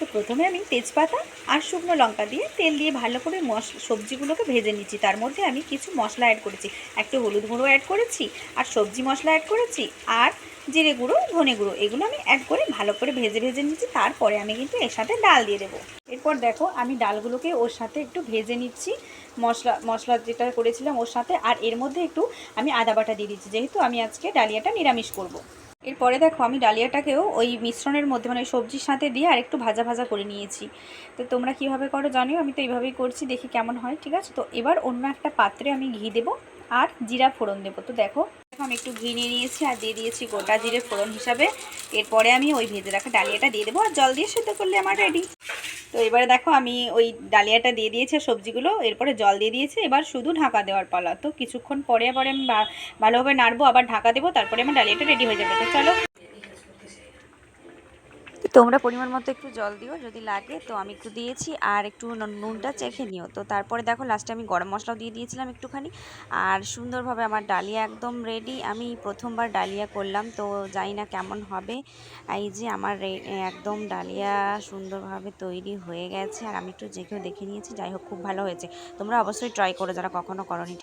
তো প্রথমে আমি তেজপাতা আর শুকনো লঙ্কা দিয়ে তেল দিয়ে ভালো করে মশ, সবজিগুলোকে ভেজে নিচ্ছি। তার মধ্যে আমি কিছু মশলা অ্যাড করেছি। একটু হলুদ গুঁড়ো অ্যাড করেছি, আর সবজি মশলা অ্যাড করেছি, আর জিরে গুঁড়ো, ধনে গুঁড়ো, এগুলো আমি অ্যাড করে ভালো করে ভেজে ভেজে নিচ্ছি। তারপরে আমি কিন্তু এর সাথে ডাল দিয়ে দেবো। এরপর দেখো, আমি ডালগুলোকে ওর সাথে একটু ভেজে নিচ্ছি। মশলা মশলা যেটা করেছিলাম ওর সাথে, আর এর মধ্যে একটু আমি আদা বাটা দিয়ে দিচ্ছি। যেহেতু আমি আজকে ডালিয়াটা নিরামিষ করব। এরপরে দেখো আমি ডালিয়াটাকেও ওই মিশ্রণের মধ্যে মানে সবজির সাথে দিয়ে আর একটু ভাজা ভাজা করে নিয়েছি। তো তোমরা কীভাবে করো জানিও, আমি তো এইভাবেই করছি, দেখি কেমন হয়, ঠিক আছে? তো এবার অন্য একটা পাত্রে আমি ঘি দেবো আর জিরা ফোড়ন দেবো। তো দেখো দেখো আমি একটু ঘি নিয়ে নিয়েছি আর দিয়ে দিয়েছি গোটা জিরে ফোড়ন হিসাবে। এরপরে আমি ওই ভেজে রাখা ডালিয়াটা দিয়ে দেবো আর জল দিয়ে সেদ্ধ করলে আমার রেডি তো এবারে দেখো আমি ওই ডালিয়াটা দিয়ে দিয়েছি সবজিগুলো, এরপরে জল দিয়ে দিয়েছি, এবার শুধু ঢাকা দেওয়ার পালা। তো কিছুক্ষণ পরে আবার আমি ভালোভাবে নাড়বো, আবার ঢাকা দেবো, তারপরে আমার ডালিয়াটা রেডি হয়ে যাবে। তো চলো। তোমরা পরিমাণ মতো একটু জল দিও, যদি লাগে তো আমি একটু দিয়েছি আর একটু নুনটা চেখে নিও। তো তারপরে দেখো লাস্টে আমি গরম মশলাও দিয়ে দিয়েছিলাম একটুখানি। আর সুন্দরভাবে আমার ডালিয়া একদম রেডি আমি প্রথমবার ডালিয়া করলাম, তো জানি না কেমন হবে। এই যে আমার একদম ডালিয়া সুন্দরভাবে তৈরি হয়ে গেছে। আর আমি একটু চেখেও দেখে নিয়েছি। যাই হোক, খুব ভালো হয়েছে। তোমরা অবশ্যই ট্রাই করো, যারা কখনো করনি